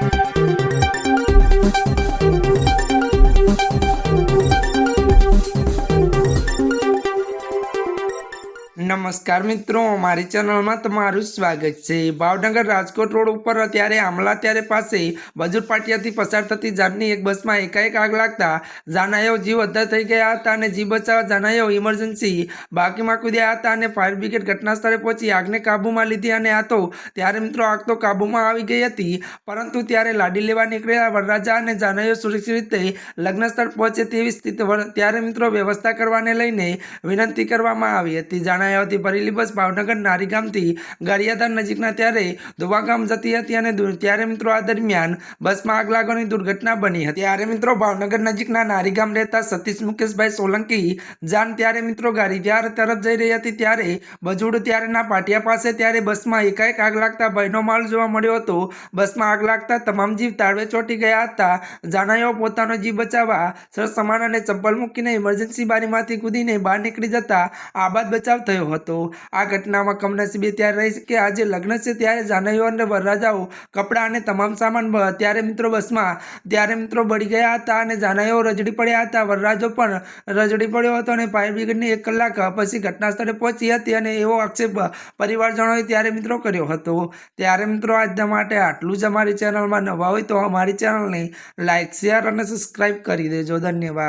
Thank you. નમસ્કાર મિત્રો, મારી ચેનલમાં તમારું સ્વાગત છે. ભાવનગર રાજકોટ રોડ ઉપર અત્યારે આમલા ત્યારે પાસે બજુર પાટિયાથી પસાર થતી જાનની એક બસમાં એકાએક આગ લાગતા જાનાયો જીવ અદ્ધર થઈ ગયા હતા અને જીવ બચાવવા જાનાયો ઇમરજન્સી બાકીમાં કૂદ્યા હતા અને ફાયર બ્રિગેડ ઘટના સ્થળે પહોંચી આગને કાબૂમાં લીધી અને આ તો ત્યારે મિત્રો આગ તો કાબૂમાં આવી ગઈ હતી, પરંતુ ત્યારે લાડી લેવા નીકળેલા વરરાજા અને જાનાયો સુરક્ષિત રીતે લગ્ન સ્થળ પહોંચે તેવી સ્થિતિ ત્યારે મિત્રો વ્યવસ્થા કરવાને લઈને વિનંતી કરવામાં આવી હતી. જાણાયાથી ભરેલી બસ ભાવનગર નારી ગામથી ગારિયાધાર નજીકના ત્યારે ધોવાગામ ગામ જતી હતી અને ત્યારે મિત્રો આ દરમિયાન બસમાં આગ લાગવાની દુર્ઘટના બની હતી. ત્યારે મિત્રો ભાવનગર નજીકના નારી ગામ રહેતા સતીશ મુકેશભાઈ સોલંકી જાન ત્યારે મિત્રો ગારિયાધાર તરફ જઈ રહી હતી. ત્યારે બજુડ ત્યારેના પાટિયા પાસે ત્યારે બસમાં એકાએક આગ લાગતા ભયનો માલ જોવા મળ્યો હતો. બસમાં આગ લાગતા તમામ જીવ તાળવે ચોંટી ગયા હતા. જાણાયો પોતાનો જીવ બચાવવા સરસ સામાન અને ચંપલ મૂકીને ઇમરજન્સી બારીમાંથી કૂદીને બહાર નીકળી જતા આબાદ બચાવ થયો હતો. આ ઘટનામાં કમનસીબે ત્યારે રહી કે આજે લગ્ન છે ત્યારે જાનૈયો અને વરરાજાઓ કપડાં અને તમામ સામાન ત્યારે મિત્રો બસમાં, ત્યારે મિત્રો બળી ગયા હતા અને જાનૈયો રજડી પડ્યા હતા. વરરાજો પણ રજડી પડ્યો હતો અને ફાયર બ્રિગેડની એક કલાક પછી ઘટના સ્થળે પહોંચી હતી અને એવો આક્ષેપ પરિવારજનોએ ત્યારે મિત્રો કર્યો હતો. ત્યારે મિત્રો આજના માટે આટલું જ અમારી ચેનલમાં નવા હોય તો અમારી ચેનલને લાઇક શેર અને સબસ્ક્રાઈબ કરી દેજો. ધન્યવાદ.